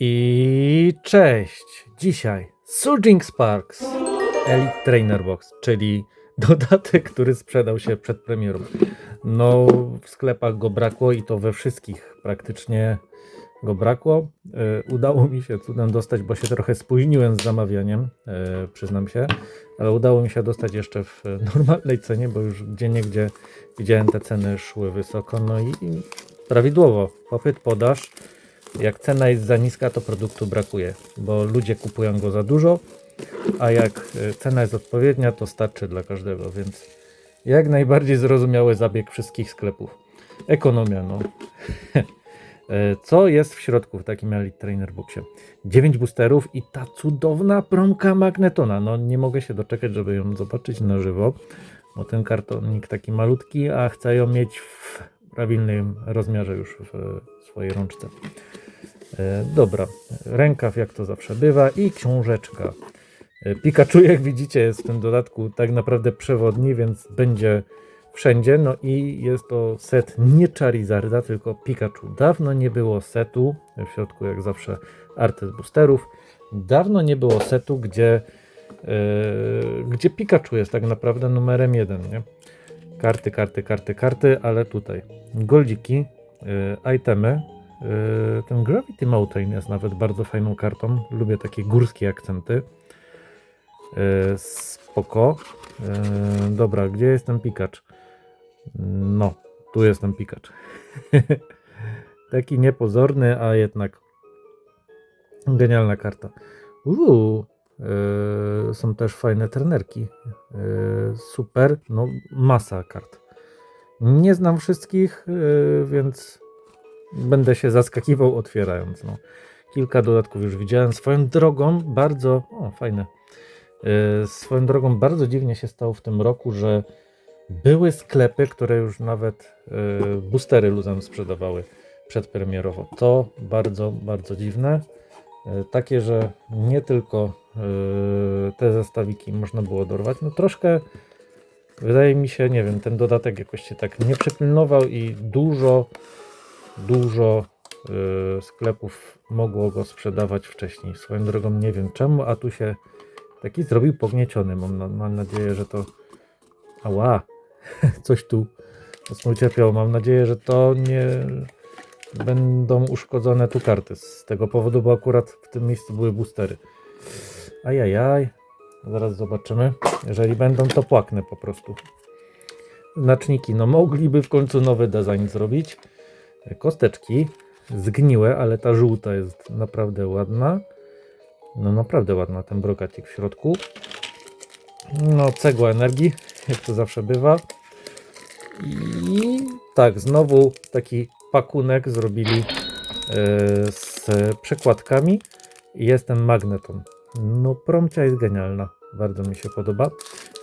I cześć! Dzisiaj Surging Sparks Elite Trainer Box, czyli dodatek, który sprzedał się przed premierą. No, w sklepach go brakło i to we wszystkich praktycznie go brakło. E, udało mi się cudem dostać, bo się trochę spóźniłem z zamawianiem, e, przyznam się, ale udało mi się dostać jeszcze w normalnej cenie, bo już gdzie niegdzie widziałem te ceny szły wysoko, no i, prawidłowo, popyt, podaż. Jak cena jest za niska, to produktu brakuje, bo ludzie kupują go za dużo, a jak e, cena jest odpowiednia, to starczy dla każdego, więc jak najbardziej zrozumiały zabieg wszystkich sklepów. Ekonomia, no. E, Co jest w środku w takim Elite Trainer Boxie? 9 boosterów i ta cudowna promka magnetona. No nie mogę się doczekać, żeby ją zobaczyć na żywo, bo ten kartonik taki malutki, a chcę ją mieć w prawilnym rozmiarze już w swojej rączce. E, Dobra, rękaw jak to zawsze bywa i książeczka. E, Pikachu jak widzicie jest w tym dodatku tak naprawdę przewodni, więc będzie wszędzie. No i jest to set nie Charizarda, tylko Pikachu. Dawno nie było setu, w środku jak zawsze arty z boosterów. Dawno nie było setu, gdzie, e, gdzie Pikachu jest tak naprawdę numerem jeden, nie? Karty, karty, karty, karty, ale tutaj goldziki, e, itemy. E, Ten Gravity Mountain jest nawet bardzo fajną kartą. Lubię takie górskie akcenty. E, Spoko. E, Dobra, gdzie jest ten Pikacz? No, tu jest ten Pikacz. Taki niepozorny, a jednak genialna karta. Uuu, są też fajne trenerki. Super, no masa kart. Nie znam wszystkich, więc będę się zaskakiwał otwierając. No. Kilka dodatków już widziałem. Swoją drogą bardzo, o fajne, E, Swoją drogą bardzo dziwnie się stało w tym roku, że były sklepy, które już nawet e, boostery luzem sprzedawały przedpremierowo. To bardzo, bardzo dziwne. E, Takie, że nie tylko e, te zestawiki można było dorwać. No troszkę wydaje mi się, nie wiem, ten dodatek jakoś się tak nie przepilnował i dużo, dużo e, sklepów mogło go sprzedawać wcześniej. Swoją drogą nie wiem czemu, a tu się Taki zrobił pognieciony. Mam, mam nadzieję, że to. Ała! Coś tu mocno ucierpiało. Mam nadzieję, że to nie będą uszkodzone tu karty. Z tego powodu, bo akurat w tym miejscu były boostery. Ajajaj. Zaraz zobaczymy. Jeżeli będą, to płaknę po prostu. Znaczniki. No mogliby w końcu nowy design zrobić. Kosteczki. Zgniłe, ale ta żółta jest naprawdę ładna. No naprawdę ładna ten brokacik w środku. No cegła energii, jak to zawsze bywa. I tak, znowu taki pakunek zrobili e, z przekładkami. Jest ten magneton. No promcia jest genialna. Bardzo mi się podoba.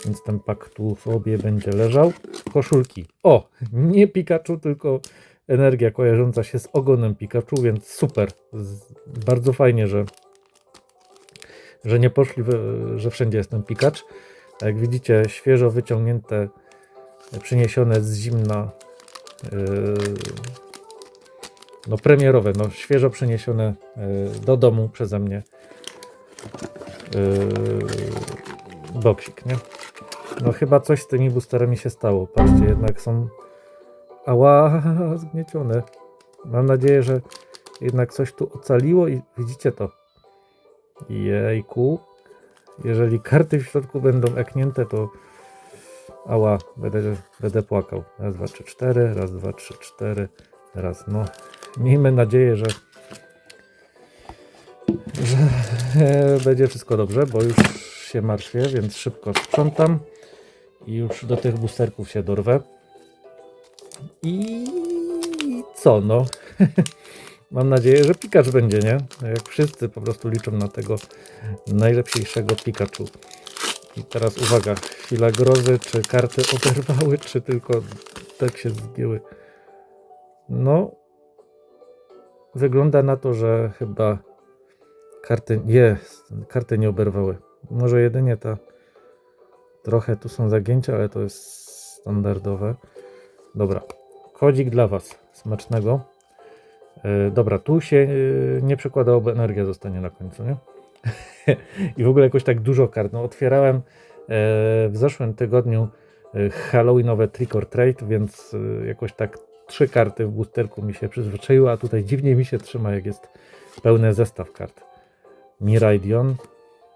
Więc ten pak tu sobie będzie leżał. Koszulki. O, nie Pikachu, tylko energia kojarząca się z ogonem Pikachu, więc super. Bardzo fajnie, że że nie poszli, że wszędzie jest ten pikacz. Jak widzicie, świeżo wyciągnięte, przyniesione z zimna, yy, no premierowe, no świeżo przyniesione yy, do domu przeze mnie boksik, nie? No chyba coś z tymi boosterami się stało. Patrzcie, jednak są ała, zgniecione. Mam nadzieję, że jednak coś tu ocaliło i widzicie to. Jejku. Jeżeli karty w środku będą eknięte, to ała, będę, będę płakał. Raz, dwa, trzy, cztery, raz, dwa, trzy, cztery, raz, no. Miejmy nadzieję, że, że będzie wszystko dobrze, bo już się martwię, więc szybko sprzątam i już do tych boosterków się dorwę. I co, no? Mam nadzieję, że Pikachu będzie, nie? Jak wszyscy po prostu liczą na tego najlepszego Pikachu. I teraz uwaga, chwila grozy, czy karty oderwały, czy tylko tak się zgięły. No, wygląda na to, że chyba karty, karty nie oberwały. Może jedynie ta, trochę tu są zagięcia, ale to jest standardowe. Dobra, kodzik dla Was, smacznego. E, dobra, tu się e, nie przekładało, bo energia zostanie na końcu, nie? I w ogóle jakoś tak dużo kart. No, otwierałem e, w zeszłym tygodniu e, Halloweenowe Trick or Trade, więc e, jakoś tak trzy karty w boosterku mi się przyzwyczaiły, a tutaj dziwnie mi się trzyma, jak jest pełny zestaw kart. Miraidion,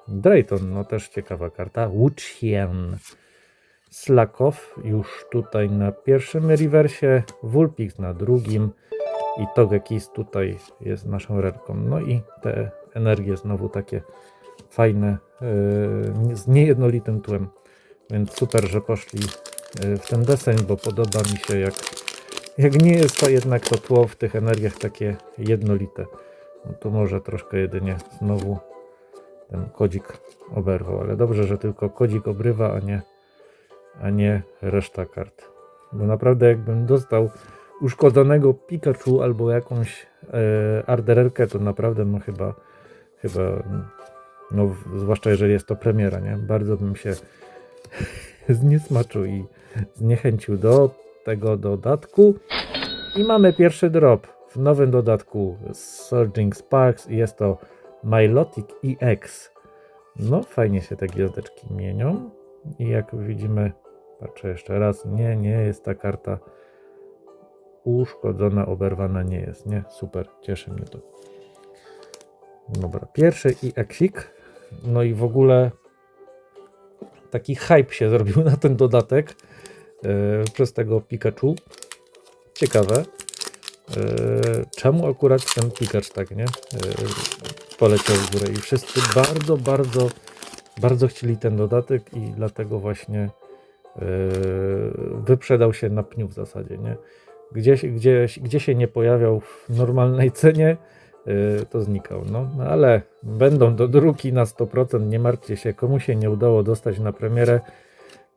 Drayton, no też ciekawa karta. Wuchien, Slakow już tutaj na pierwszym rewersie, Vulpix na drugim i Togekiss tutaj jest naszą rerką. No i te energie znowu takie fajne, yy, z niejednolitym tłem. Więc super, że poszli yy, w ten deseń, bo podoba mi się jak, jak nie jest to jednak to tło w tych energiach takie jednolite. No to może troszkę jedynie znowu ten kodzik oberwał, ale dobrze, że tylko kodzik obrywa, a nie, a nie reszta kart. Bo naprawdę jakbym dostał uszkodzonego Pikachu albo jakąś e, ardererkę, to naprawdę no chyba, chyba no zwłaszcza jeżeli jest to premiera, nie? Bardzo bym się zniesmaczył i zniechęcił do tego dodatku. I mamy pierwszy drop w nowym dodatku Surging Sparks i jest to Milotic EX. No, fajnie się te gwiazdeczki mienią. I jak widzimy, patrzę jeszcze raz, nie, nie jest ta karta uszkodzona, oberwana nie jest, nie? Super, cieszy mnie to. Dobra, pierwszy EXik. No i w ogóle taki hype się zrobił na ten dodatek e, przez tego Pikachu. Ciekawe. E, czemu akurat ten Pikachu tak, nie? E, poleciał w górę i wszyscy bardzo, bardzo, bardzo chcieli ten dodatek i dlatego właśnie wyprzedał się na pniu w zasadzie, nie? Gdzieś, gdzieś, gdzie się nie pojawiał w normalnej cenie, e, to znikał, no. no ale będą do druki na 100%, nie martwcie się, komu się nie udało dostać na premierę,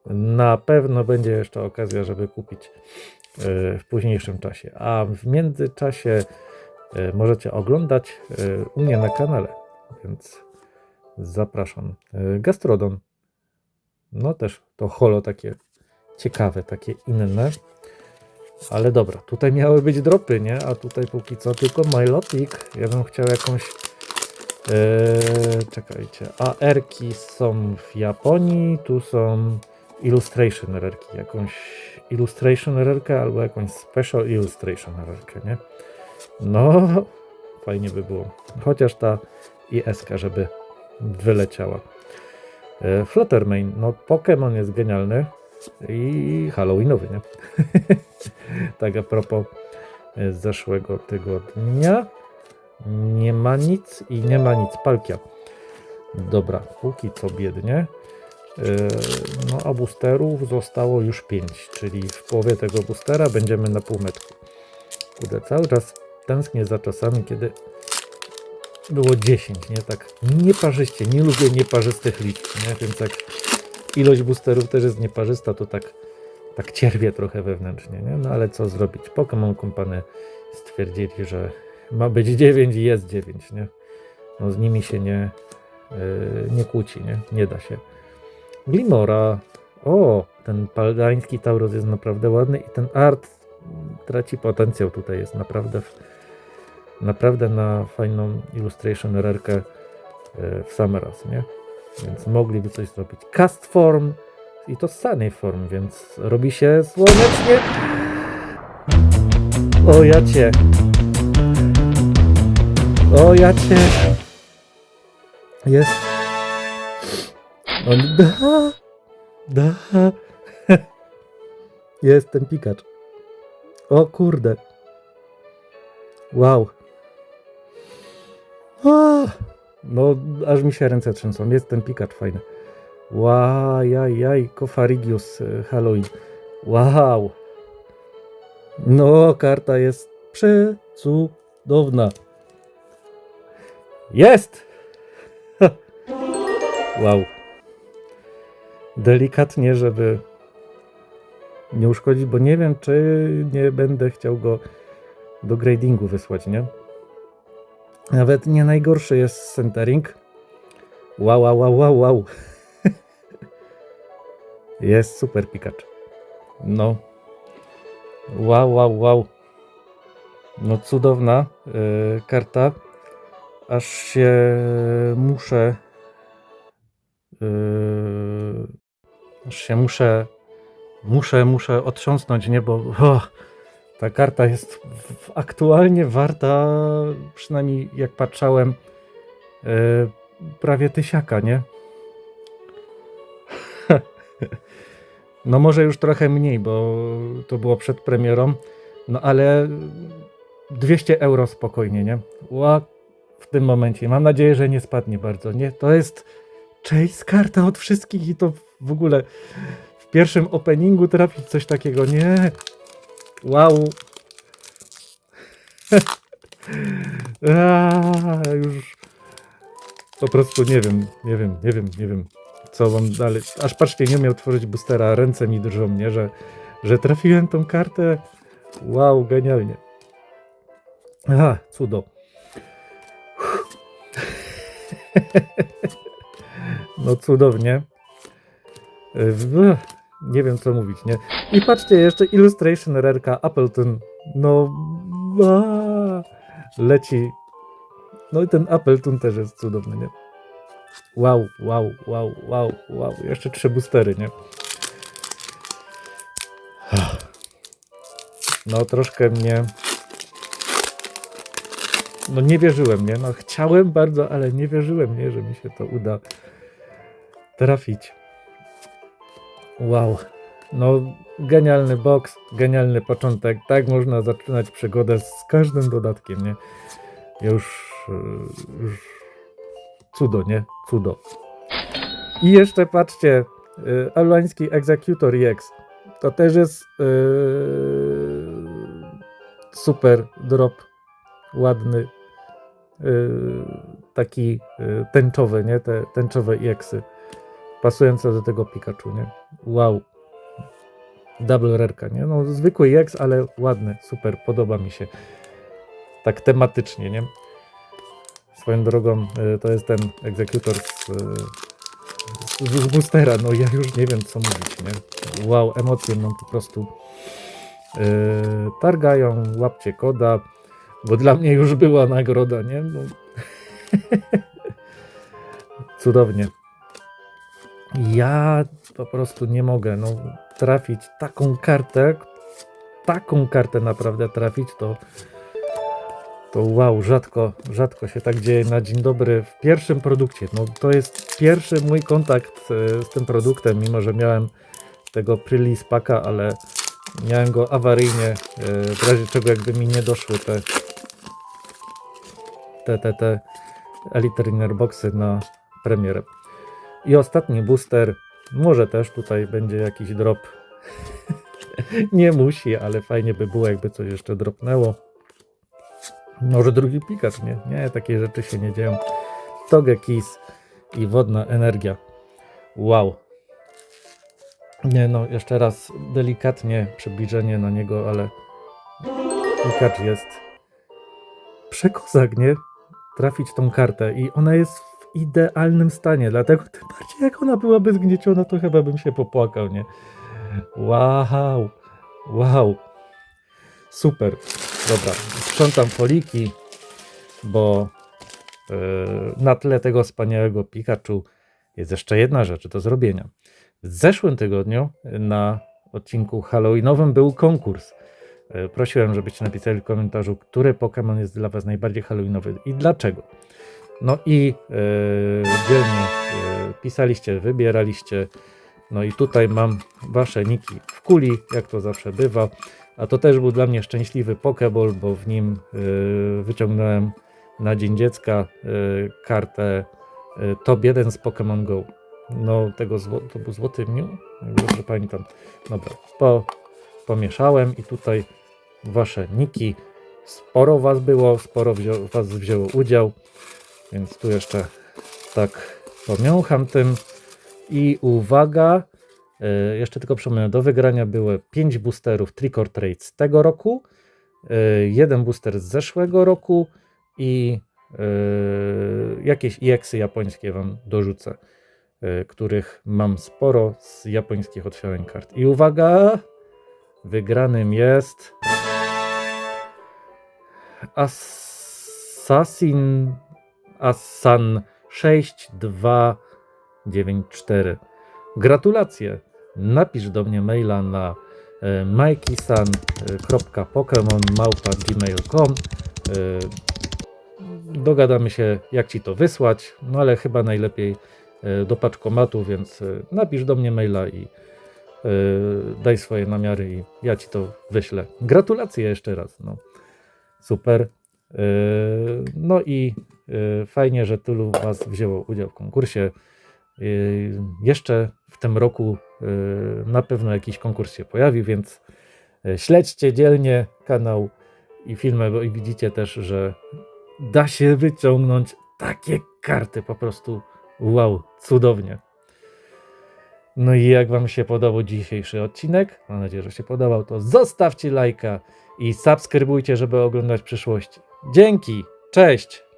na pewno będzie jeszcze okazja, żeby kupić e, w późniejszym czasie. A w międzyczasie możecie oglądać u mnie na kanale, więc zapraszam. Gastrodon. No też to holo takie ciekawe, takie inne. Ale dobra, tutaj miały być dropy, nie? A tutaj póki co tylko Milotic. Ja bym chciał jakąś. Eee, czekajcie. A erki są w Japonii, tu są illustration rerki. Jakąś illustration rerkę albo jakąś special illustration rerkę, nie? No, fajnie by było. Chociaż ta IS, żeby wyleciała. E, Fluttermane, no Pokémon jest genialny i Halloweenowy, nie? tak a propos e, zeszłego tygodnia. Nie ma nic i nie ma nic. Palkia. Dobra, póki co biednie. Yy, No a boosterów zostało już 5, czyli w połowie tego boostera będziemy na półmetku. Kurde, cały czas tęsknię za czasami, kiedy było 10, nie? Tak nieparzyście, nie lubię nieparzystych liczb, nie? Więc jak ilość boosterów też jest nieparzysta, to tak, tak cierpię trochę wewnętrznie, nie? No ale co zrobić? Pokémon Company stwierdzili, że ma być 9 i jest 9, nie? No z nimi się nie, yy, nie kłóci, nie? Nie da się. Glimora. O, ten paldański Taurus jest naprawdę ładny i ten art traci potencjał tutaj. Jest naprawdę, naprawdę na fajną illustration rerkę e, w sam raz, nie? Więc mogliby coś zrobić. Cast form i to sunny form, więc robi się słonecznie. O ja cię. O ja cię. Jest. On da. Da. Jest ten pikacz. O kurde. Wow. No, aż mi się ręce trzęsą. Jest ten pikacz fajny. Łajajaj, Kofarigius e, Halloween. Wow. No, karta jest przecudowna. Jest! Wow. Delikatnie, żeby nie uszkodzić, bo nie wiem, czy nie będę chciał go do gradingu wysłać, nie? Nawet nie najgorszy jest centering. Wow, wow, wow, wow, wow. Jest super pikacz. No. Wow, wow, wow. No cudowna y, karta. Aż się muszę y, aż się muszę muszę muszę otrząsnąć, nie, bo o, ta karta jest aktualnie warta przynajmniej jak patrzałem y, prawie tysiaka, nie? No może już trochę mniej, bo to było przed premierą, no ale 200 euro spokojnie, nie? Ła, w tym momencie. Mam nadzieję, że nie spadnie bardzo, nie? To jest chase karta od wszystkich i to w ogóle w pierwszym openingu trafić coś takiego, nie? Wow. A, już po prostu nie wiem, nie wiem, nie wiem, nie wiem, co wam dalej. Aż patrzcie, nie miał tworzyć boostera, ręce mi drżą, nie? Że, że trafiłem tą kartę. Wow, genialnie. Aha, cudo. No cudownie. W- Nie wiem co mówić, nie? I patrzcie, jeszcze Illustration Rarka Appleton. No, a, leci. No i ten Appleton też jest cudowny, nie? Wow, wow, wow, wow, wow. Jeszcze trzy boostery, nie? No troszkę mnie no nie wierzyłem, nie? No chciałem bardzo, ale nie wierzyłem, nie, że mi się to uda trafić. Wow. No genialny box, genialny początek. Tak można zaczynać przygodę z każdym dodatkiem, nie? Już, e, już cudo, nie? Cudo. I jeszcze patrzcie, y, albański Executor EX. To też jest yy, super drop, ładny, yy, taki yy, tęczowy, nie? Te tęczowe EXy. Pasujące do tego Pikachu, nie? Wow. Double rarka, nie? No zwykły EX, ale ładny, super, podoba mi się. Tak tematycznie, nie? Swoją drogą, y, to jest ten egzekutor z, y, z, z boostera. No ja już nie wiem, co mówić, nie? Wow, emocje mam po prostu yy, targają, łapcie koda, bo dla mnie już była nagroda, nie? No. Cudownie. Ja po prostu nie mogę, no, trafić taką kartę, taką kartę naprawdę trafić, to to wow, rzadko, rzadko się tak dzieje na dzień dobry w pierwszym produkcie. No to jest pierwszy mój kontakt e, z tym produktem, mimo że miałem tego pre-release packa, ale miałem go awaryjnie, e, w razie czego jakby mi nie doszły te te, te, te Elite Boxy na premierę. I ostatni booster, może też tutaj będzie jakiś drop. nie musi, ale fajnie by było, jakby coś jeszcze dropnęło. Może drugi Pikachu, nie? Nie, takie rzeczy się nie dzieją. Togekiss i wodna energia. Wow. Nie no, jeszcze raz delikatnie przybliżenie na niego, ale Pikachu jest przekozak, nie? Trafić tą kartę i ona jest idealnym stanie, dlatego tym bardziej jak ona byłaby zgnieciona, to chyba bym się popłakał, nie? Wow. Wow. Super. Dobra, sprzątam foliki, bo yy, na tle tego wspaniałego Pikachu jest jeszcze jedna rzecz do zrobienia. W zeszłym tygodniu na odcinku Halloweenowym był konkurs. Yy, prosiłem, żebyście napisali w komentarzu, który Pokémon jest dla Was najbardziej Halloweenowy i dlaczego. No i yy, dzielnie yy, pisaliście, wybieraliście. No i tutaj mam Wasze niki w kuli, jak to zawsze bywa. A to też był dla mnie szczęśliwy Pokeball, bo w nim y, wyciągnąłem na Dzień Dziecka kartę top 1 z Pokémon Go. No, tego zło, to był złoty miu, dobrze pamiętam. Dobra, po, pomieszałem i tutaj wasze niki. Sporo was było, sporo was wzięło udział, więc tu jeszcze tak pomiącham tym. I uwaga, E, Jeszcze tylko przypomnę, do wygrania były 5 boosterów Trick or Trade z tego roku, e, jeden booster z zeszłego roku i e, jakieś EX-y japońskie Wam dorzucę, których mam sporo z japońskich otwierań kart. I uwaga, wygranym jest Assassin Assan 6294. Gratulacje. Napisz do mnie maila na e, mikeysan.pokemon.gmail.com e, Dogadamy się, jak ci to wysłać, no ale chyba najlepiej e, do paczkomatu, więc napisz do mnie maila i daj swoje namiary i ja ci to wyślę. Gratulacje jeszcze raz. No. Super. No i fajnie, że tylu Was wzięło udział w konkursie. E, Jeszcze w tym roku e, na pewno jakiś konkurs się pojawi, więc śledźcie dzielnie kanał i filmy, bo widzicie też, że da się wyciągnąć takie karty po prostu wow, cudownie. No i jak Wam się podobał dzisiejszy odcinek, mam nadzieję, że się podobał, to zostawcie lajka i subskrybujcie, żeby oglądać w przyszłości. Dzięki, cześć!